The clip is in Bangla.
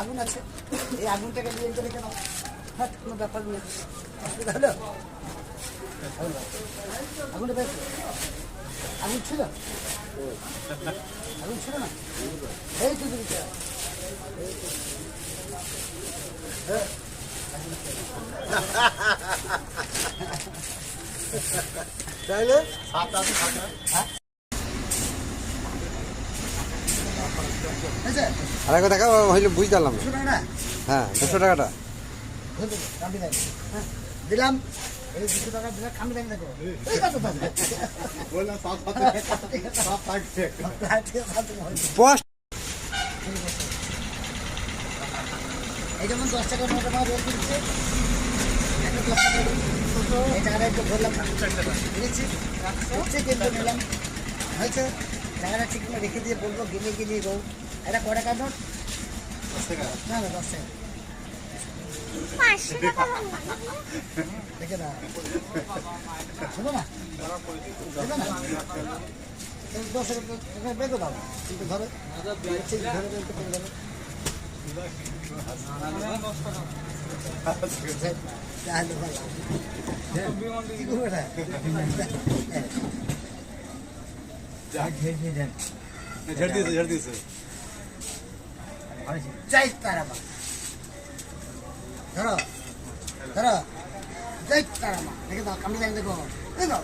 আগুন আছে। এই আগুনটাকে নিয়ে গেলে কেন? হ্যাঁ কোনো ব্যাপার নেই। অসুবিধা হলো? আগুনটা পেয়েছ আগুন ছিল? আগুন ছিল না? এই তো দিদি তাইলে? হয়েছে আর একবার দেখা হইলে বুঝতে পারলাম হ্যাঁ দুশো টাকাটা। হ্যাঁ, দিলাম। এই দুশো যেমন টাকার একটা টাকা এই টাকাটা একটু বুঝেছি হচ্ছে কিন্তু নিলাম। হয়েছে? টাকাটা ঠিক করে রেখে দিয়ে বলব গেলে গেলে গো এটা ক টাকার নোট না না দশ টাকা। দেখে না শোনো না। দশ টাকা বেঁধে দাও। কিন্তু ধরো। ধরে। বলতে পেরে যাবে তাহলে ভালো। কি করবে না? জয় তারামা ধরো ধরো জয় তারামা দেখে দাও কামড়ে দেখো দেখো